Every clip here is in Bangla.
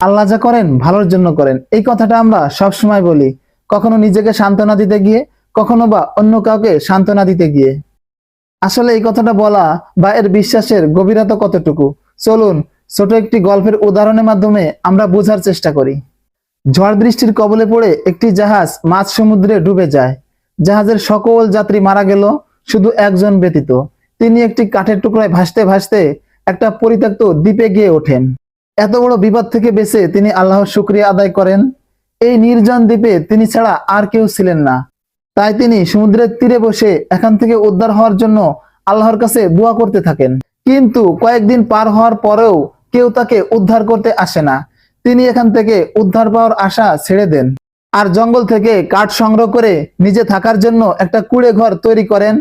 আল্লাহ যা করেন, ভালোর জন্য করেন। এই কথাটা আমরা সব সময় বলি। কখনো নিজেকে সান্ত্বনা দিতে গিয়ে, কখনো বা অন্য কাউকে সান্ত্বনা দিতে গিয়ে। আসলে এই কথাটা বলা বা এর বিশ্বাসের গভীরতা কতটুকু? চলুন, ছোট একটি গল্পের উদাহরণের মাধ্যমে আমরা বোঝার চেষ্টা করি। ঝড় বৃষ্টির কবলে পড়ে একটি জাহাজ মাঝ সমুদ্রে ডুবে যায়। জাহাজের সকল যাত্রী মারা গেল, শুধু একজন ব্যতীত। তিনি একটি কাঠের টুকরায় ভাসতে ভাসতে একটা পরিত্যক্ত দ্বীপে গিয়ে ওঠেন। এত বড় বিপদ থেকে বেঁচে তিনি আল্লাহর শুক্রিয়া আদায় করেন। এই নির্জন দ্বীপে তিনি ছাড়া আর কেউ ছিলেন না। তাই তিনি সমুদ্রের তীরে বসে এখান থেকে উদ্ধার হওয়ার জন্য আল্লাহর কাছে দোয়া করতে থাকেন। কিন্তু কয়েকদিন পার হওয়ার পরেও কেউ তাকে উদ্ধার করতে আসে না। তিনি এখান থেকে উদ্ধার পাওয়ার আশা ছেড়ে দেন। আর জঙ্গল থেকে কাঠ সংগ্রহ করে নিজে থাকার জন্য একটা কুড়ে ঘর তৈরি করেন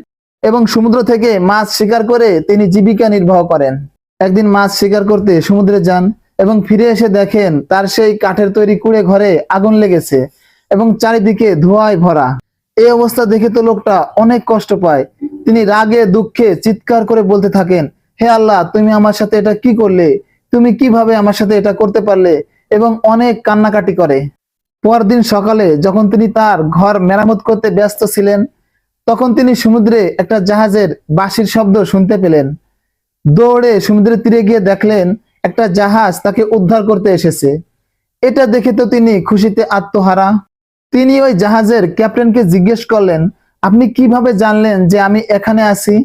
এবং সমুদ্র থেকে মাছ শিকার করে তিনি জীবিকা নির্বাহ করেন। একদিন মাছ শিকার করতে সমুদ্রে যান। এবং ফিরে এসে দেখেন তার সেই কাঠের তৈরি কুড়ে ঘরে আগুন লেগেছে এবং চারিদিকে ধোঁয়ায় ভরা। এই অবস্থা দেখে তো লোকটা অনেক কষ্ট পায়। তিনি রাগে, দুঃখে চিৎকার করে বলতে থাকেন, হে আল্লাহ, তুমি আমার সাথে এটা কি করলে? তুমি কীভাবে আমার সাথে এটা করতে পারলে? এবং অনেক কান্নাকাটি করে। পরদিন সকালে যখন তিনি তার ঘর মেরামত করতে ব্যস্ত ছিলেন, তখন তিনি সমুদ্রে একটা জাহাজের বাঁশির শব্দ শুনতে পেলেন। দৌড়ে সমুদ্রের তীরে গিয়ে দেখলেন একটা জাহাজ তাকে উদ্ধার করতে এসেছে। এটা দেখে তো তিনি খুশিতে আত্মহারা। তিনি ওই জাহাজের ক্যাপ্টেনকে জিজ্ঞেস করলেন, আপনি কীভাবে জানলেন যে আমি এখানে আছি?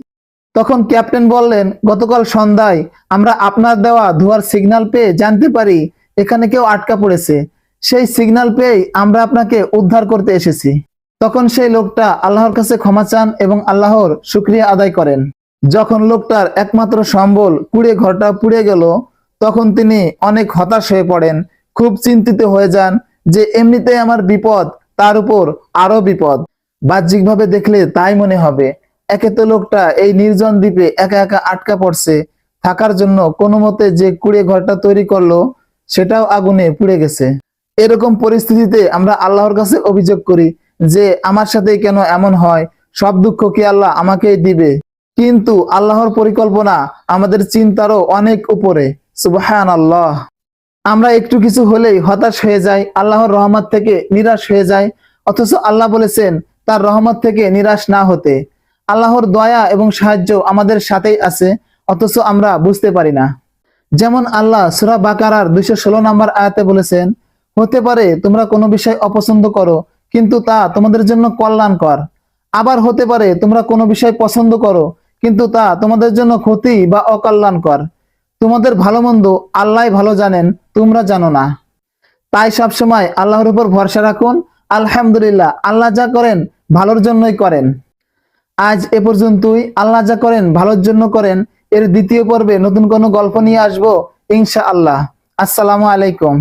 তখন ক্যাপ্টেন বললেন, গতকাল সন্ধ্যায় আমরা আপনার দেওয়া ধোয়ার সিগন্যাল পেয়ে জানতে পারি এখানে কেউ আটকা পড়েছে। সেই সিগন্যাল পেয়েই আমরা আপনাকে উদ্ধার করতে এসেছি। তখন সেই লোকটা আল্লাহর কাছে ক্ষমা চান এবং আল্লাহর শুক্রিয়া আদায় করেন। যখন লোকটার একমাত্র সম্বল পুড়ে ঘরটা পুড়ে গেল তখন তিনি অনেক হতাশ হয়ে পড়েন। খুব চিন্তিত হয়ে যান যে এমনিতে আমার বিপদ, তার উপর আরও বিপদ। বাহ্যিকভাবে দেখলে তাই মনে হবে, একে তো লোকটা এই নির্জন দ্বীপে একা একা আটকা পড়ছে, থাকার জন্য কোনো মতে যে কুড়ে ঘরটা তৈরি করল, সেটাও আগুনে পুড়ে গেছে। এরকম পরিস্থিতিতে আমরা আল্লাহর কাছে অভিযোগ করি যে আমার সাথে কেন এমন হয়, সব দুঃখ কি আল্লাহ আমাকেই দিবে? কিন্তু আল্লাহর পরিকল্পনা আমাদের চিন্তারও অনেক উপরে। সুবহান আল্লাহ আমরা একটু কিছু হলেই হতাশ হয়ে যাই, আল্লাহর রহমত থেকে নিরাশ হয়ে যাই, অথচ আল্লাহ বলেছেন, তার রহমত থেকে নিরাশ না হতে। আল্লাহর দয়া এবং সাহায্য আমাদের সাথেই আছে, অথচ আমরা বুঝতে পারি না। যেমন আল্লাহ সুরা বাকারার দুইশো ষোলো নম্বর আয়াতে বলেছেন, হতে পারে তোমরা কোনো বিষয় অপছন্দ করো, কিন্তু তা তোমাদের জন্য কল্যাণকর। আবার হতে পারে তোমরা কোনো বিষয় পছন্দ করো, কিন্তু তা তোমাদের জন্য ক্ষতি বা অকল্যাণকর। তোমাদের ভালো মন্দ আল্লাহ ভালো জানেন, তোমরা জানো না। তাই সব সময় আল্লাহর উপর ভরসা রাখুন। আলহামদুলিল্লাহ, আল্লাহ যা করেন, ভালোর জন্যই করেন। আজ এ পর্যন্তই। আল্লাহ যা করেন, ভালোর জন্য করেন। এর দ্বিতীয় পর্বে নতুন কোনো গল্প নিয়ে আসব ইনশা আল্লাহ আসসালামু আলাইকুম।